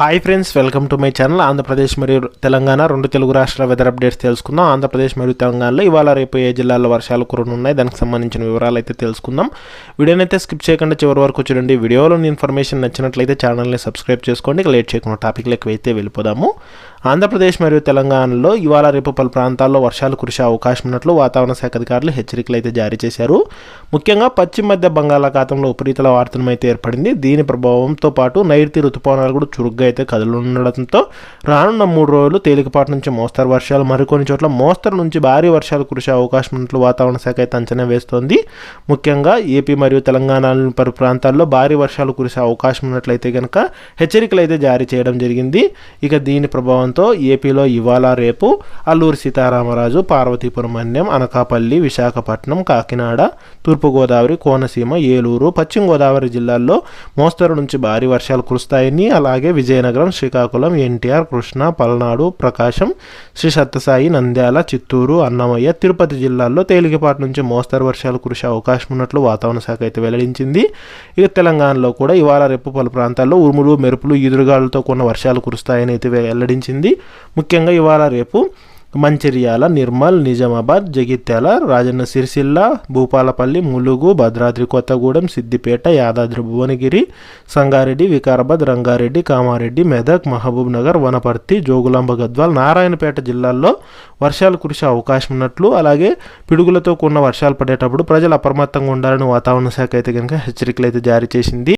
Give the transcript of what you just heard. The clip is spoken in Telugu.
Hi friends welcome to my channel Andhra Pradesh మరియు తెలంగాణ రెండు తెలుగు రాష్ట్రాల వెదర్ అప్డేట్స్ తెలుసుకుందాం. ఆంధ్రప్రదేశ్ మరియు తెలంగాణలో ఇవాళ రేపు ఏ జిల్లాల్లో వర్షాలు కురనున్నాయి దానికి సంబంధించిన వివరాలు అయితే తెలుసుకుందాం. వీడియోనైతే అయితే స్కిప్ చేయకుండా చివరి వరకు చూడండి. వీడియోలోని ఇన్ఫర్మేషన్ నచ్చినట్లయితే ఛానల్ని సబ్స్క్రైబ్ చేసుకోండి. ఇక లేట్ చేయకుండా టాపిక్లకు అయితే వెళ్ళిపోదాము. ఆంధ్రప్రదేశ్ మరియు తెలంగాణలో ఇవాళ రేపు పలు ప్రాంతాల్లో వర్షాలు కురిసే అవకాశం ఉన్నట్లు వాతావరణ శాఖ అధికారులు హెచ్చరికలు అయితే జారీ చేశారు. ముఖ్యంగా పశ్చిమ మధ్య బంగాళాఖాతంలో ఉపరితల వార్తనం అయితే ఏర్పడింది. దీని ప్రభావంతో పాటు నైరుతి రుతుపవనాలు కూడా చురుగ్గా అయితే కదులుండడంతో రానున్న మూడు రోజులు తేలికపాటి నుంచి మోస్తరు వర్షాలు మరికొన్ని చోట్ల మోస్తరు నుంచి భారీ వర్షాలు కురిసే అవకాశం ఉన్నట్లు వాతావరణ శాఖ అయితే అంచనా వేస్తోంది. ముఖ్యంగా ఏపీ మరియు తెలంగాణలోని పలు ప్రాంతాల్లో భారీ వర్షాలు కురిసే అవకాశం ఉన్నట్లయితే కనుక హెచ్చరికలు అయితే జారీ చేయడం జరిగింది. ఇక దీని ప్రభావంతో ఏపీలో ఇవాళ రేపు అల్లూరి సీతారామరాజు పార్వతీపురం మన్యం అనకాపల్లి విశాఖపట్నం కాకినాడ తూర్పుగోదావరి కోనసీమ ఏలూరు పశ్చిమ గోదావరి జిల్లాల్లో మోస్తరు నుంచి భారీ వర్షాలు కురుస్తాయని అలాగే విజయనగరం శ్రీకాకుళం ఎన్టీఆర్ కృష్ణ పల్నాడు ప్రకాశం శ్రీ సత్యసాయి నంద్యాల చిత్తూరు అన్నమయ్య తిరుపతి జిల్లాల్లో తేలికపాటి నుంచి మోస్తరు వర్షాలు కురిసే అవకాశం ఉన్నట్లు వాతావరణ శాఖ అయితే వెల్లడించింది. ఇక తెలంగాణలో కూడా ఇవాళ రేపు పలు ప్రాంతాల్లో ఉరుములు మెరుపులు ఈదురుగాలులతో కూడిన వర్షాలు కురుస్తాయని అయితే వెల్లడించింది. ముఖ్యంగా ఇవాళ రేపు మంచిర్యాల నిర్మల్ నిజామాబాద్ జగిత్యాల రాజన్న సిరిసిల్ల భూపాలపల్లి ములుగు భద్రాద్రి కొత్తగూడెం సిద్దిపేట యాదాద్రి భువనగిరి సంగారెడ్డి వికారాబాద్ రంగారెడ్డి కామారెడ్డి మెదక్ మహబూబ్ నగర్ వనపర్తి జోగులాంబ గద్వాల్ నారాయణపేట జిల్లాల్లో వర్షాలు కురిసే అవకాశం ఉన్నట్లు అలాగే పిడుగులతో కూడిన వర్షాలు పడేటప్పుడు ప్రజలు అప్రమత్తంగా ఉండాలని వాతావరణ శాఖ అయితే కనుక హెచ్చరికలు అయితే జారీ చేసింది.